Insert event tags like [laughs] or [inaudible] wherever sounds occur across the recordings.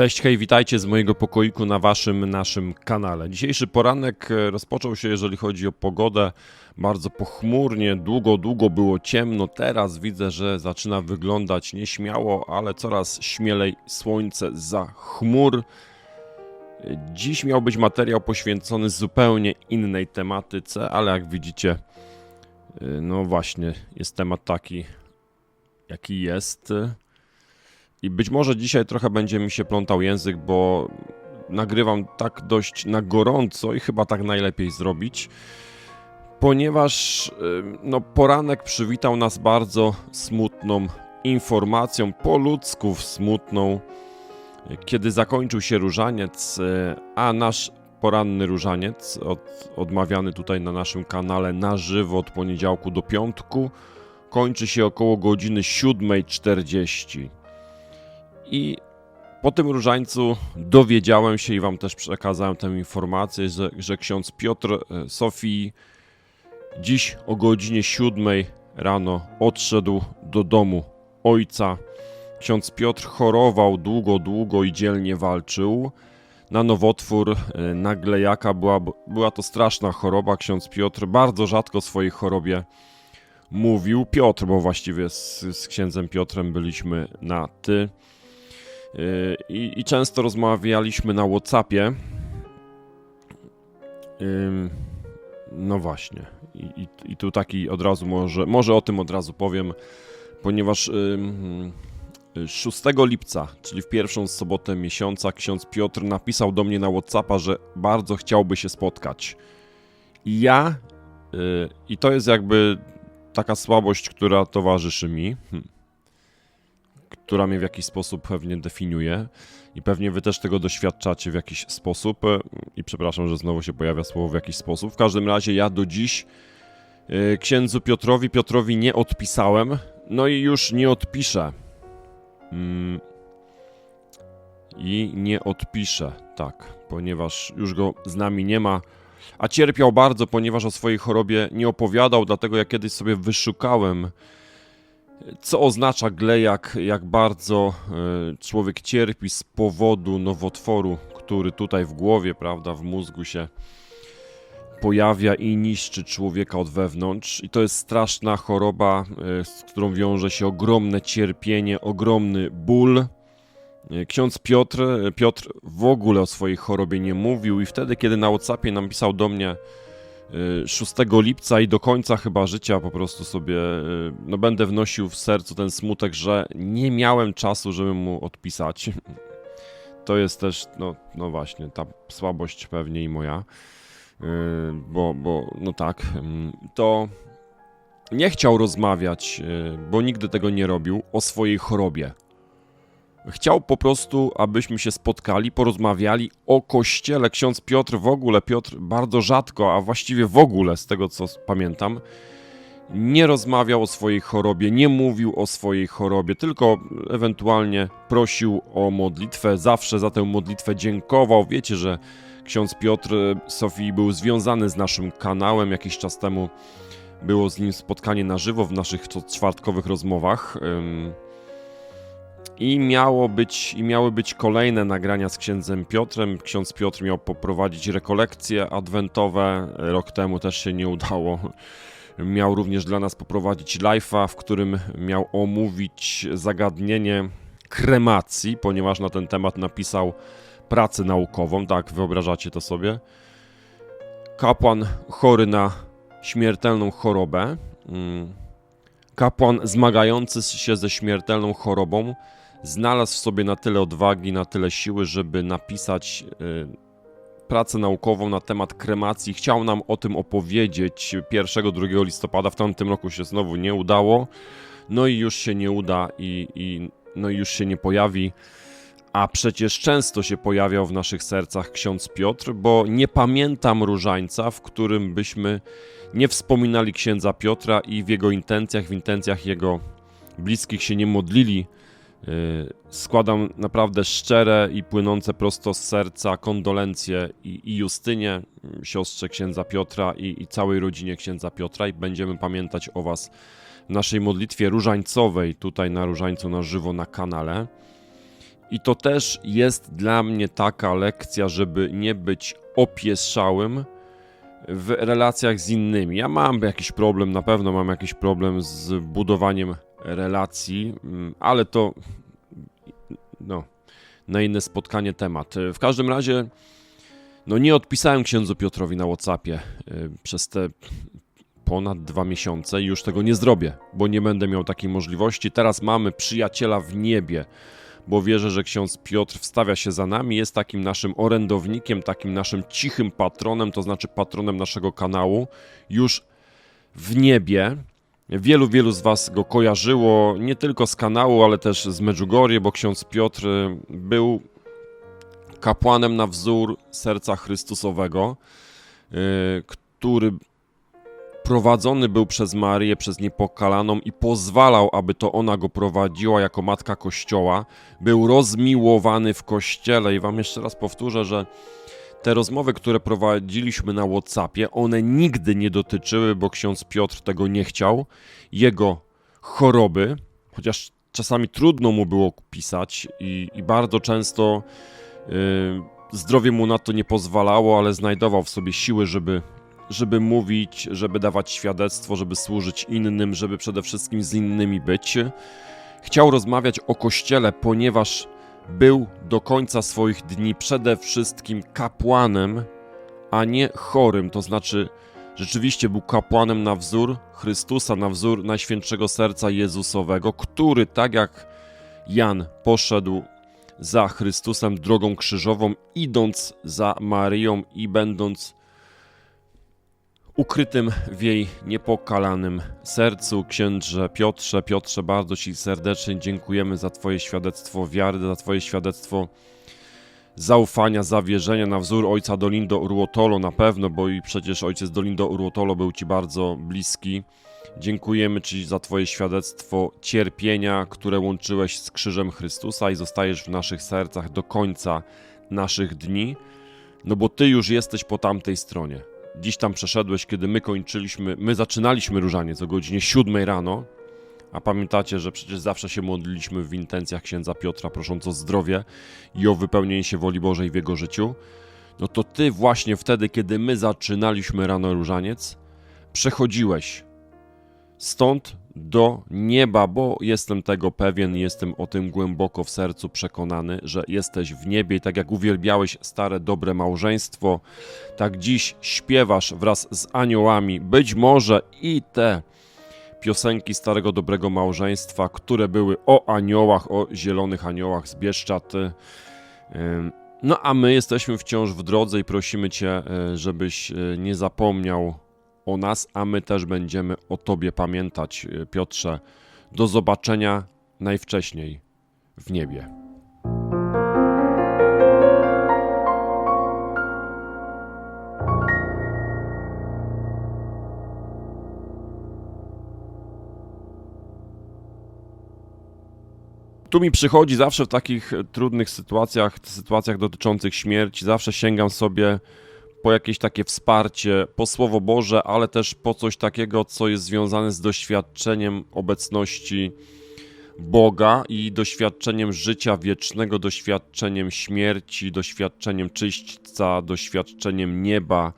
Cześć, hej, witajcie z mojego pokoiku na waszym, naszym kanale. Dzisiejszy poranek e, rozpoczął się, jeżeli chodzi o pogodę, bardzo pochmurnie, długo, długo było ciemno. Teraz widzę, że zaczyna wyglądać nieśmiało, ale coraz śmielej słońce za chmur. Dziś miał być materiał poświęcony zupełnie innej tematyce, ale jak widzicie, e, no właśnie, jest temat taki, jaki jest. I być może dzisiaj trochę będzie mi się plątał język, bo nagrywam tak dość na gorąco i chyba tak najlepiej zrobić, ponieważ y, no, poranek przywitał nas bardzo smutną informacją, po ludzku smutną, kiedy zakończył się różaniec, y, a nasz poranny różaniec, od, odmawiany tutaj na naszym kanale na żywo od poniedziałku do piątku, kończy się około godziny 7.40. I po tym różańcu dowiedziałem się i wam też przekazałem tę informację, że, że ksiądz Piotr e, Sofii dziś o godzinie 7 rano odszedł do domu ojca. Ksiądz Piotr chorował długo, długo i dzielnie walczył. Na nowotwór, e, na glejaka była, była to straszna choroba. Ksiądz Piotr bardzo rzadko o swojej chorobie mówił. Piotr, bo właściwie z, z księdzem Piotrem byliśmy na ty. Yy, I, I często rozmawialiśmy na WhatsAppie. No właśnie. I, i, tu taki od razu może, może o tym od razu powiem, ponieważ ym, 6 lipca, czyli w pierwszą sobotę miesiąca, ksiądz Piotr napisał do mnie na WhatsAppa, że bardzo chciałby się spotkać. I ja, yy, i to jest jakby taka słabość, która towarzyszy mi. Hm która mnie w jakiś sposób pewnie definiuje i pewnie wy też tego doświadczacie w jakiś sposób i przepraszam, że znowu się pojawia słowo w jakiś sposób. W każdym razie ja do dziś e, księdzu Piotrowi Piotrowi nie odpisałem, no i już nie odpiszę. Mm. I nie odpiszę, tak, ponieważ już go z nami nie ma. A cierpiał bardzo, ponieważ o swojej chorobie nie opowiadał, dlatego ja kiedyś sobie wyszukałem co oznacza glejak, jak bardzo e, człowiek cierpi z powodu nowotworu, który tutaj w głowie, prawda, w mózgu się pojawia i niszczy człowieka od wewnątrz. I to jest straszna choroba, e, z którą wiąże się ogromne cierpienie, ogromny ból. E, Ksiądz Piotr, Piotr w ogóle o swojej chorobie nie mówił i wtedy, kiedy na Whatsappie napisał do mnie, 6 lipca i do końca chyba życia po prostu sobie y, no będę wnosił w sercu ten smutek, że nie miałem czasu, żeby mu odpisać. [laughs] To jest też, no, no właśnie, ta słabość pewnie i moja, y, bo, bo no tak, to nie chciał rozmawiać, y, bo nigdy tego nie robił, o swojej chorobie. Chciał po prostu, abyśmy się spotkali, porozmawiali o kościele. Ksiądz Piotr w ogóle, Piotr bardzo rzadko, a właściwie w ogóle, z tego co pamiętam, nie rozmawiał o swojej chorobie, nie mówił o swojej chorobie, tylko ewentualnie prosił o modlitwę, zawsze za tę modlitwę dziękował. Wiecie, że ksiądz Piotr Sofii był związany z naszym kanałem jakiś czas temu. Było z nim spotkanie na żywo w naszych czwartkowych rozmowach. I miało być, I miały być kolejne nagrania z księdzem Piotrem. Ksiądz Piotr miał poprowadzić rekolekcje adwentowe. Rok temu też się nie udało. Miał również dla nas poprowadzić live'a, w którym miał omówić zagadnienie kremacji, ponieważ na ten temat napisał pracę naukową. Tak, wyobrażacie to sobie. Kapłan chory na śmiertelną chorobę. Mm. Kapłan zmagający się ze śmiertelną chorobą znalazł w sobie na tyle odwagi, na tyle siły, żeby napisać y, pracę naukową na temat kremacji. Chciał nam o tym opowiedzieć 1-2 listopada. W tamtym roku się znowu nie udało. No i już się nie uda i, i no i już się nie pojawi. A przecież często się pojawiał w naszych sercach ksiądz Piotr, bo nie pamiętam różańca, w którym byśmy nie wspominali księdza Piotra i w jego intencjach, w intencjach jego bliskich się nie modlili składam naprawdę szczere i płynące prosto z serca kondolencje i, i Justynie, y, siostrze księdza Piotra i, i, całej rodzinie księdza Piotra i będziemy pamiętać o Was w naszej modlitwie różańcowej tutaj na Różańcu na żywo na kanale. I to też jest dla mnie taka lekcja, żeby nie być opieszałym w relacjach z innymi. Ja mam jakiś problem, na pewno mam jakiś problem z budowaniem relacji, mm, ale to no, na inne spotkanie temat. W każdym razie, no nie odpisałem księdzu Piotrowi na Whatsappie y, przez te ponad dwa miesiące i już tego nie zrobię, bo nie będę miał takiej możliwości. Teraz mamy przyjaciela w niebie, bo wierzę, że ksiądz Piotr wstawia się za nami, jest takim naszym orędownikiem, takim naszym cichym patronem, to znaczy patronem naszego kanału, już w niebie. Wielu, wielu z Was go kojarzyło, nie tylko z kanału, ale też z Medjugorje, bo ksiądz Piotr y, był kapłanem na wzór serca Chrystusowego, y, który prowadzony był przez Marię, przez niepokalaną i pozwalał, aby to ona go prowadziła jako matka Kościoła. Był rozmiłowany w Kościele i wam jeszcze raz powtórzę, że te rozmowy, które prowadziliśmy na Whatsappie, one nigdy nie dotyczyły, bo ksiądz Piotr tego nie chciał, jego choroby, chociaż czasami trudno mu było pisać i, i bardzo często yy, zdrowie mu na to nie pozwalało, ale znajdował w sobie siły, żeby żeby mówić, żeby dawać świadectwo, żeby służyć innym, żeby przede wszystkim z innymi być. Chciał rozmawiać o Kościele, ponieważ był do końca swoich dni przede wszystkim kapłanem, a nie chorym. To znaczy, rzeczywiście był kapłanem na wzór Chrystusa, na wzór Najświętszego Serca Jezusowego, który, tak jak Jan, poszedł za Chrystusem drogą krzyżową, idąc za Maryją i będąc ukrytym w jej niepokalanym sercu. Księdrze Piotrze, Piotrze, bardzo Ci serdecznie dziękujemy za Twoje świadectwo wiary, za Twoje świadectwo zaufania, zawierzenia na wzór ojca Dolindo Ruotolo na pewno, bo i przecież ojciec Dolindo Ruotolo był Ci bardzo bliski. Dziękujemy Ci za Twoje świadectwo cierpienia, które łączyłeś z krzyżem Chrystusa i zostajesz w naszych sercach do końca naszych dni, no bo Ty już jesteś po tamtej stronie dziś tam przeszedłeś, kiedy my kończyliśmy, my zaczynaliśmy różaniec o godzinie 7 rano, a pamiętacie, że przecież zawsze się modliliśmy w intencjach księdza Piotra, prosząc o zdrowie i o wypełnienie się woli Bożej w jego życiu, no to ty właśnie wtedy, kiedy my zaczynaliśmy rano różaniec, przechodziłeś. Stąd do nieba, bo jestem tego pewien, jestem o tym głęboko w sercu przekonany, że jesteś w niebie i tak jak uwielbiałeś stare, dobre małżeństwo, tak dziś śpiewasz wraz z aniołami, być może i te piosenki starego, dobrego małżeństwa, które były o aniołach, o zielonych aniołach z Bieszczad. No a my jesteśmy wciąż w drodze i prosimy Cię, e, żebyś e, nie zapomniał o nas, a my też będziemy o Tobie pamiętać, y, Piotrze. Do zobaczenia najwcześniej w niebie. Tu mi przychodzi zawsze w takich trudnych sytuacjach, sytuacjach dotyczących śmierci, zawsze sięgam sobie po jakieś takie wsparcie, po Słowo Boże, ale też po coś takiego, co jest związane z doświadczeniem obecności Boga i doświadczeniem życia wiecznego, doświadczeniem śmierci, doświadczeniem czyśćca, doświadczeniem nieba.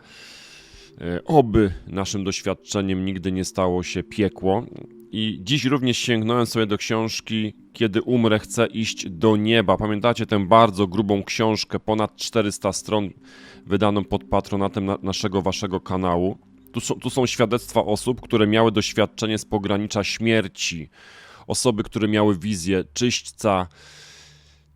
E, oby naszym doświadczeniem nigdy nie stało się piekło. I dziś również sięgnąłem sobie do książki Kiedy umrę, chcę iść do nieba. Pamiętacie tę bardzo grubą książkę, ponad 400 stron, wydaną pod patronatem na naszego, waszego kanału. Tu są, tu są świadectwa osób, które miały doświadczenie z pogranicza śmierci. Osoby, które miały wizję czyśćca,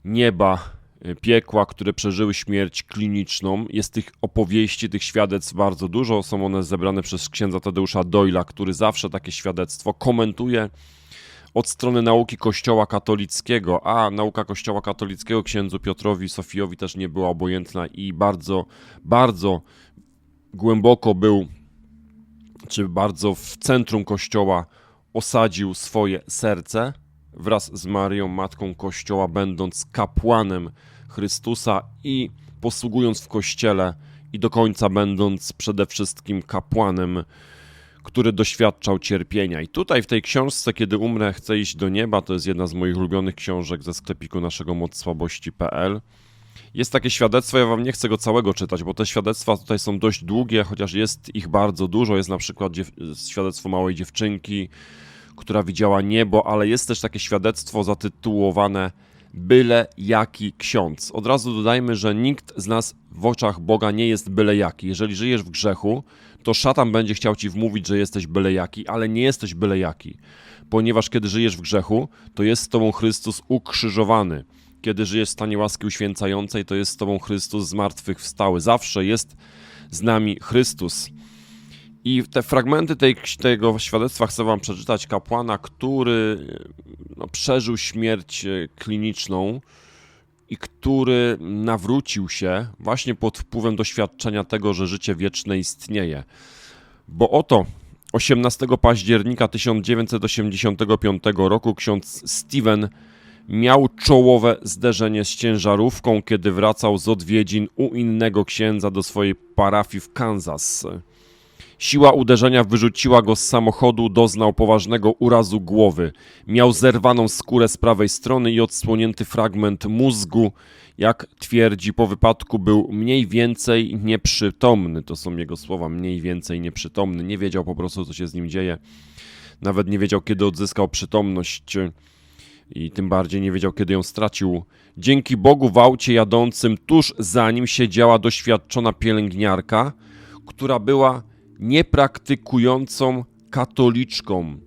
nieba, piekła, które przeżyły śmierć kliniczną. Jest tych opowieści, tych świadectw bardzo dużo. Są one zebrane przez księdza Tadeusza Doyla, który zawsze takie świadectwo komentuje od strony nauki Kościoła katolickiego, a nauka Kościoła katolickiego księdzu Piotrowi Sofijowi też nie była obojętna i bardzo, bardzo głęboko był, czy bardzo w centrum Kościoła osadził swoje serce wraz z Marią, Matką Kościoła, będąc kapłanem Chrystusa i posługując w Kościele i do końca będąc przede wszystkim kapłanem, który doświadczał cierpienia. I tutaj w tej książce, kiedy umrę, chcę iść do nieba, to jest jedna z moich ulubionych książek ze sklepiku naszego mocsłabości.pl. Jest takie świadectwo, ja wam nie chcę go całego czytać, bo te świadectwa tutaj są dość długie, chociaż jest ich bardzo dużo. Jest na przykład świadectwo małej dziewczynki, która widziała niebo, ale jest też takie świadectwo zatytułowane Byle jaki ksiądz. Od razu dodajmy, że nikt z nas w oczach Boga nie jest byle jaki. Jeżeli żyjesz w grzechu, to szatan będzie chciał ci wmówić, że jesteś byle jaki, ale nie jesteś byle jaki. Ponieważ kiedy żyjesz w grzechu, to jest z tobą Chrystus ukrzyżowany. Kiedy żyjesz w stanie łaski uświęcającej, to jest z tobą Chrystus zmartwychwstały. Zawsze jest z nami Chrystus. I te fragmenty tej, tego świadectwa chcę wam przeczytać kapłana, który no, przeżył śmierć e, kliniczną i który nawrócił się właśnie pod wpływem doświadczenia tego, że życie wieczne istnieje. Bo oto 18 października 1985 roku ksiądz Steven miał czołowe zderzenie z ciężarówką, kiedy wracał z odwiedzin u innego księdza do swojej parafii w Kansas. Siła uderzenia wyrzuciła go z samochodu, doznał poważnego urazu głowy. Miał zerwaną skórę z prawej strony i odsłonięty fragment mózgu. Jak twierdzi, po wypadku był mniej więcej nieprzytomny. To są jego słowa, mniej więcej nieprzytomny. Nie wiedział po prostu, co się z nim dzieje. Nawet nie wiedział, kiedy odzyskał przytomność i tym bardziej nie wiedział, kiedy ją stracił. Dzięki Bogu w aucie jadącym tuż za nim siedziała doświadczona pielęgniarka, która była niepraktykującą katoliczką.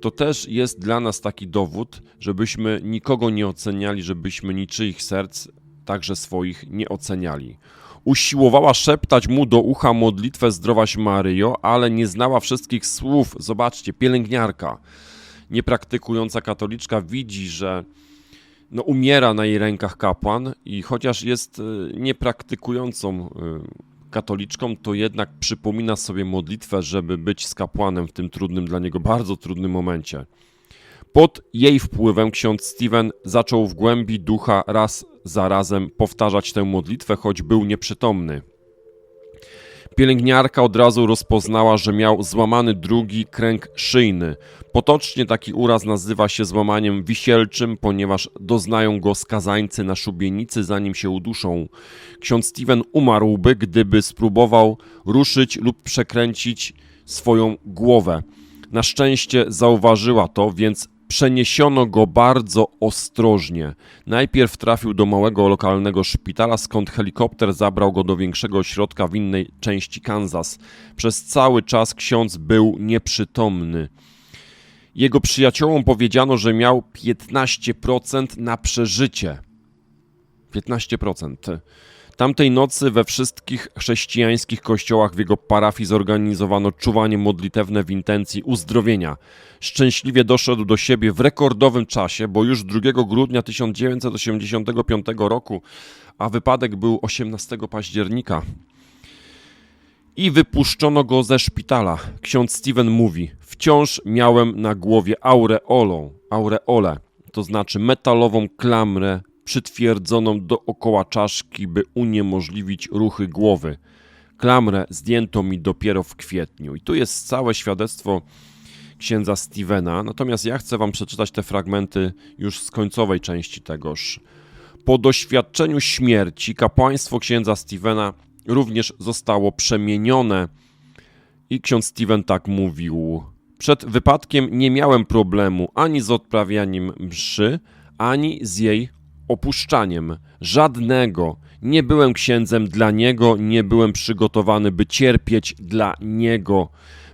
To też jest dla nas taki dowód, żebyśmy nikogo nie oceniali, żebyśmy niczyich serc, także swoich, nie oceniali. Usiłowała szeptać mu do ucha modlitwę Zdrowaś Maryjo, ale nie znała wszystkich słów. Zobaczcie, pielęgniarka, niepraktykująca katoliczka widzi, że no, umiera na jej rękach kapłan i chociaż jest y, niepraktykującą y, katoliczką, to jednak przypomina sobie modlitwę, żeby być z kapłanem w tym trudnym dla niego, bardzo trudnym momencie. Pod jej wpływem ksiądz Steven zaczął w głębi ducha raz za razem powtarzać tę modlitwę, choć był nieprzytomny. Pielęgniarka od razu rozpoznała, że miał złamany drugi kręg szyjny. Potocznie taki uraz nazywa się złamaniem wisielczym, ponieważ doznają go skazańcy na szubienicy, zanim się uduszą. Ksiądz Steven umarłby, gdyby spróbował ruszyć lub przekręcić swoją głowę. Na szczęście zauważyła to, więc Przeniesiono go bardzo ostrożnie. Najpierw trafił do małego lokalnego szpitala, skąd helikopter zabrał go do większego ośrodka w innej części Kansas. Przez cały czas ksiądz był nieprzytomny. Jego przyjaciołom powiedziano, że miał 15% na przeżycie. 15%. Tamtej nocy we wszystkich chrześcijańskich kościołach w jego parafii zorganizowano czuwanie modlitewne w intencji uzdrowienia. Szczęśliwie doszedł do siebie w rekordowym czasie, bo już 2 grudnia 1985 roku, a wypadek był 18 października. I wypuszczono go ze szpitala. Ksiądz Steven mówi: Wciąż miałem na głowie aureolą, aureolę, to znaczy metalową klamrę przytwierdzoną dookoła czaszki, by uniemożliwić ruchy głowy. Klamrę zdjęto mi dopiero w kwietniu. I tu jest całe świadectwo księdza Stevena, natomiast ja chcę wam przeczytać te fragmenty już z końcowej części tegoż. Po doświadczeniu śmierci kapłaństwo księdza Stevena również zostało przemienione i ksiądz Steven tak mówił. Przed wypadkiem nie miałem problemu ani z odprawianiem mszy, ani z jej opuszczaniem. Żadnego. Nie byłem księdzem dla niego, nie byłem przygotowany, by cierpieć dla niego.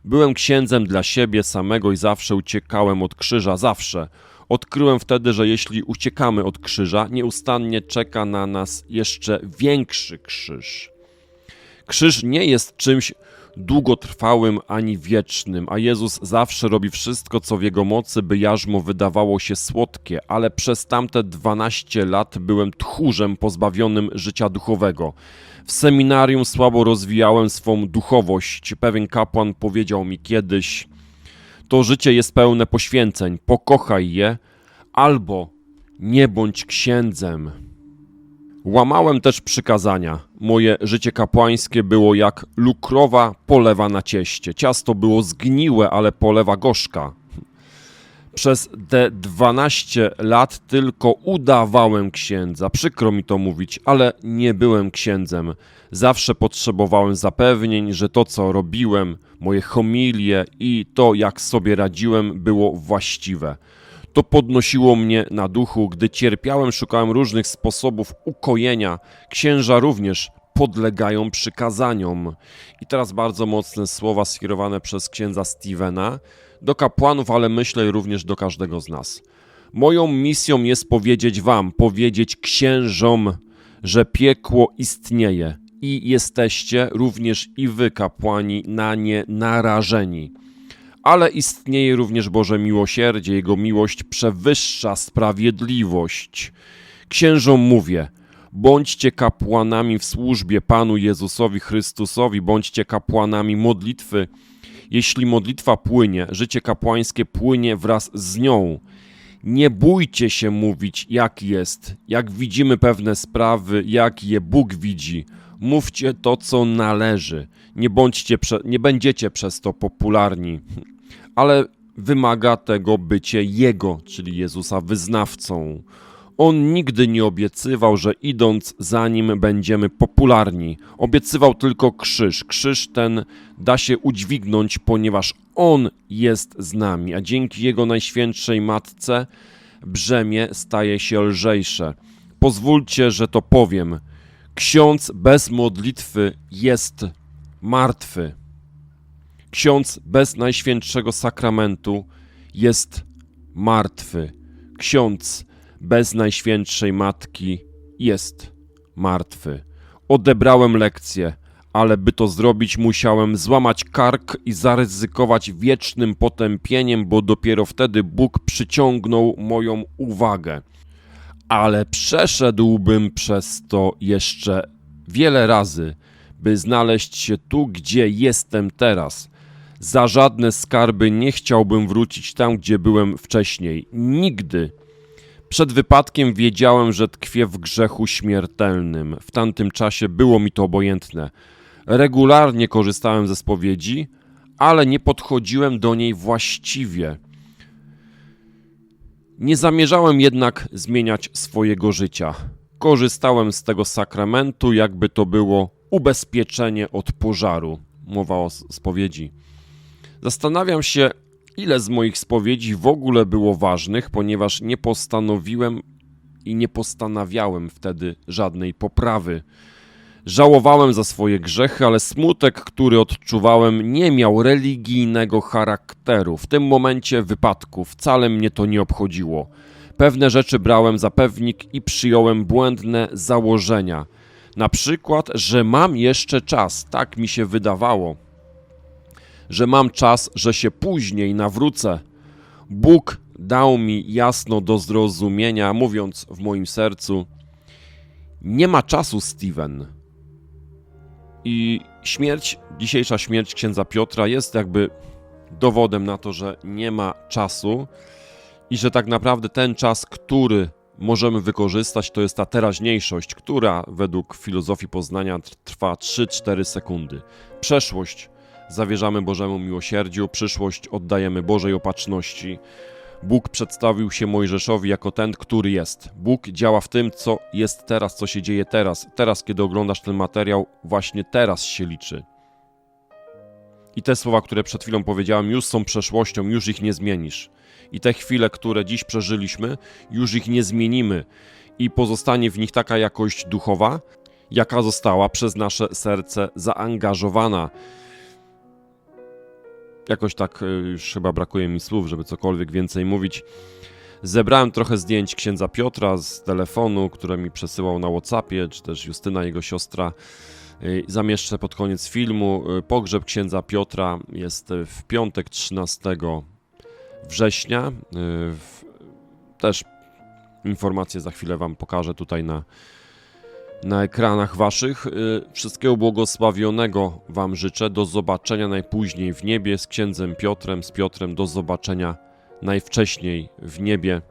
Byłem księdzem dla siebie samego i zawsze uciekałem od krzyża, zawsze. Odkryłem wtedy, że jeśli uciekamy od krzyża, nieustannie czeka na nas jeszcze większy krzyż. Krzyż nie jest czymś długotrwałym ani wiecznym, a Jezus zawsze robi wszystko, co w Jego mocy, by jarzmo wydawało się słodkie, ale przez tamte 12 lat byłem tchórzem pozbawionym życia duchowego. W seminarium słabo rozwijałem swą duchowość. Pewien kapłan powiedział mi kiedyś: To życie jest pełne poświęceń, pokochaj je, albo nie bądź księdzem. Łamałem też przykazania. Moje życie kapłańskie było jak lukrowa polewa na cieście. Ciasto było zgniłe, ale polewa gorzka. Przez te 12 lat tylko udawałem księdza. Przykro mi to mówić, ale nie byłem księdzem. Zawsze potrzebowałem zapewnień, że to, co robiłem, moje homilie i to, jak sobie radziłem, było właściwe. To podnosiło mnie na duchu, gdy cierpiałem, szukałem różnych sposobów ukojenia. Księża również podlegają przykazaniom. I teraz bardzo mocne słowa skierowane przez księdza Stevena do kapłanów, ale myślę również do każdego z nas. Moją misją jest powiedzieć wam, powiedzieć księżom, że piekło istnieje i jesteście również i wy, kapłani, na nie narażeni. Ale istnieje również Boże miłosierdzie, Jego miłość przewyższa sprawiedliwość. Księżom mówię, bądźcie kapłanami w służbie Panu Jezusowi Chrystusowi, bądźcie kapłanami modlitwy. Jeśli modlitwa płynie, życie kapłańskie płynie wraz z nią. Nie bójcie się mówić, jak jest, jak widzimy pewne sprawy, jak je Bóg widzi. Mówcie to, co należy. Nie, bądźcie prze, nie będziecie przez to popularni, ale wymaga tego bycie Jego, czyli Jezusa, wyznawcą. On nigdy nie obiecywał, że idąc za nim będziemy popularni. Obiecywał tylko krzyż. Krzyż ten da się udźwignąć, ponieważ On jest z nami, a dzięki Jego najświętszej matce brzemię staje się lżejsze. Pozwólcie, że to powiem. Ksiądz bez modlitwy jest martwy. Ksiądz bez najświętszego sakramentu jest martwy. Ksiądz bez najświętszej matki jest martwy. Odebrałem lekcję, ale by to zrobić, musiałem złamać kark i zaryzykować wiecznym potępieniem, bo dopiero wtedy Bóg przyciągnął moją uwagę. Ale przeszedłbym przez to jeszcze wiele razy, by znaleźć się tu, gdzie jestem teraz. Za żadne skarby nie chciałbym wrócić tam, gdzie byłem wcześniej. Nigdy. Przed wypadkiem wiedziałem, że tkwię w grzechu śmiertelnym. W tamtym czasie było mi to obojętne. Regularnie korzystałem ze spowiedzi, ale nie podchodziłem do niej właściwie. Nie zamierzałem jednak zmieniać swojego życia. Korzystałem z tego sakramentu, jakby to było ubezpieczenie od pożaru. Mowa o spowiedzi. Zastanawiam się, ile z moich spowiedzi w ogóle było ważnych, ponieważ nie postanowiłem i nie postanawiałem wtedy żadnej poprawy. Żałowałem za swoje grzechy, ale smutek, który odczuwałem, nie miał religijnego charakteru. W tym momencie wypadku wcale mnie to nie obchodziło. Pewne rzeczy brałem za pewnik i przyjąłem błędne założenia. Na przykład, że mam jeszcze czas, tak mi się wydawało. Że mam czas, że się później nawrócę. Bóg dał mi jasno do zrozumienia, mówiąc w moim sercu: Nie ma czasu, Steven. I śmierć, dzisiejsza śmierć księdza Piotra jest jakby dowodem na to, że nie ma czasu i że tak naprawdę ten czas, który możemy wykorzystać, to jest ta teraźniejszość, która według filozofii poznania tr- trwa 3-4 sekundy. Przeszłość zawierzamy Bożemu miłosierdziu, przyszłość oddajemy Bożej opatrzności. Bóg przedstawił się Mojżeszowi jako ten, który jest. Bóg działa w tym, co jest teraz, co się dzieje teraz. Teraz, kiedy oglądasz ten materiał, właśnie teraz się liczy. I te słowa, które przed chwilą powiedziałem, już są przeszłością, już ich nie zmienisz. I te chwile, które dziś przeżyliśmy, już ich nie zmienimy. I pozostanie w nich taka jakość duchowa, jaka została przez nasze serce zaangażowana. Jakoś tak y, już chyba brakuje mi słów, żeby cokolwiek więcej mówić. Zebrałem trochę zdjęć księdza Piotra z telefonu, które mi przesyłał na Whatsappie, czy też Justyna, jego siostra. Y, Zamieszczę pod koniec filmu. Y, Pogrzeb księdza Piotra jest w piątek 13 września. Też informacje za chwilę Wam pokażę tutaj na, na ekranach Waszych. Y, Wszystkiego błogosławionego Wam życzę. Do zobaczenia najpóźniej w niebie z księdzem Piotrem, z Piotrem. Do zobaczenia najwcześniej w niebie.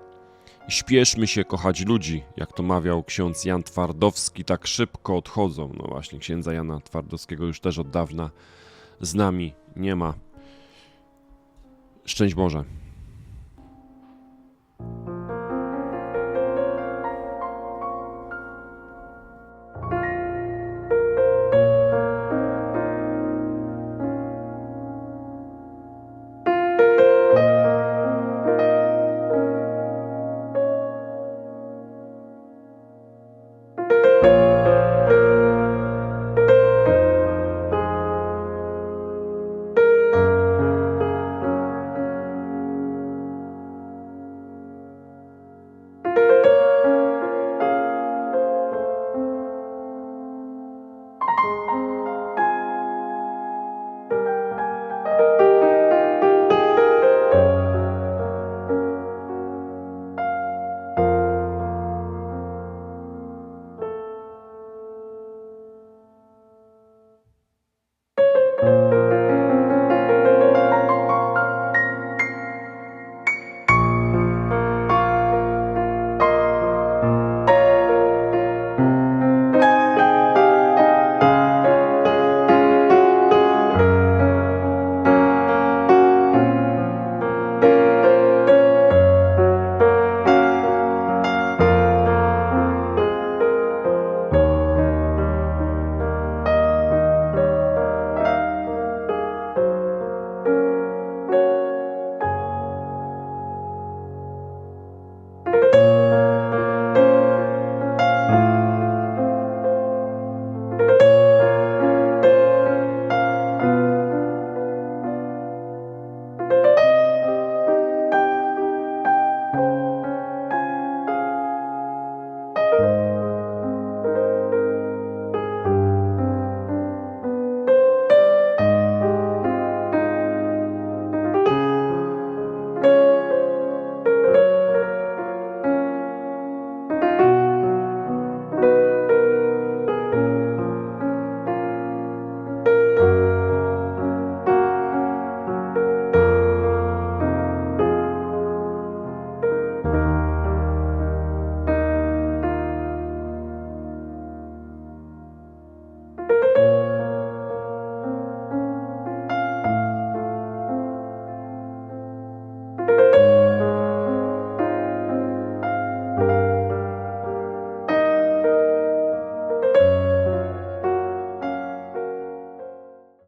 Śpieszmy się kochać ludzi, jak to mawiał ksiądz Jan Twardowski, tak szybko odchodzą. No właśnie, księdza Jana Twardowskiego już też od dawna z nami nie ma. Szczęść Boże.